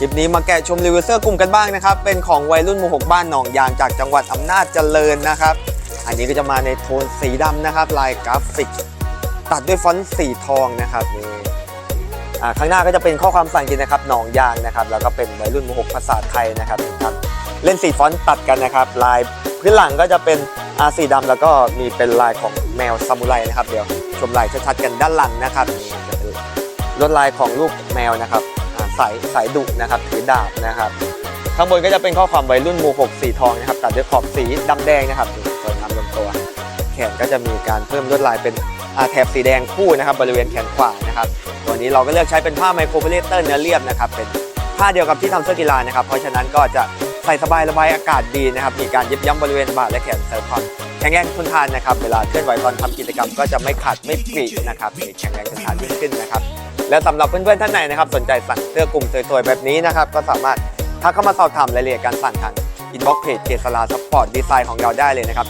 คลิปนี้มาแกะชมรีวิวเสื้อกลุ่มกันบ้างนะครับ เป็นของวัยรุ่นหมู่หกบ้านหนองยางจากจังหวัดอำนาจเจริญนะครับ อันนี้ก็จะมาในโทนสีดำนะครับ ลายกราฟิก ตัดด้วยฟอนต์สีทองนะครับนี่ข้างหน้าก็จะเป็นข้อความภาษาอังกฤษนะครับหนองยางนะครับ แล้วก็เป็นวัยรุ่นหมู่หกภาษาไทยนะครับครับ เล่นสีฟอนต์ตัดกันนะครับ ลายพื้นหลังก็จะเป็นอาสีดำแล้วก็มีเป็นลายของแมวซามูไรนะครับ เดี๋ยวชมลายชัดๆกันด้านหลังนะครับนี่จะเป็นลวดลายของลูกแมวนะครับ สายสายดุนะครับถือดาบนะครับ ข้างบนก็จะเป็นข้อความวัยรุ่นมูหกสีทองนะครับตัดด้วยขอบสีดำแดงนะครับสวยงามลงตัว แขนก็จะมีการเพิ่มลวดลายเป็นแถบสีแดงคู่นะครับบริเวณแขนขวานะครับตัวนี้เราก็เลือกใช้เป็นผ้าไมโครโพลเอสเตอร์เนื้อเรียบนะครับเป็นผ้าเดียวกับที่ทำเสื้อกีฬานะครับ เพราะฉะนั้นก็จะใส่สบายระบายอากาศดีนะครับ มีการเย็บย้ำบริเวณบ่าและแขนเสริมความแข็งแรงทนทานนะครับ เวลาเคลื่อนไหวตอนทำกิจกรรมก็จะไม่ขาดไม่ปรินะครับแข็งแรงทนทานยิ่งขึ้นนะครับ และสำหรับเพื่อนๆท่านไหนนะครับสนใจสั่งเสื้อกลุ่มสวยๆแบบนี้นะครับก็สามารถทักเข้ามาสอบถามรายละเอียดการสั่งทางอินบ็อกเพจเกษราสปอร์ตดีไซน์ของเราได้เลยนะครับ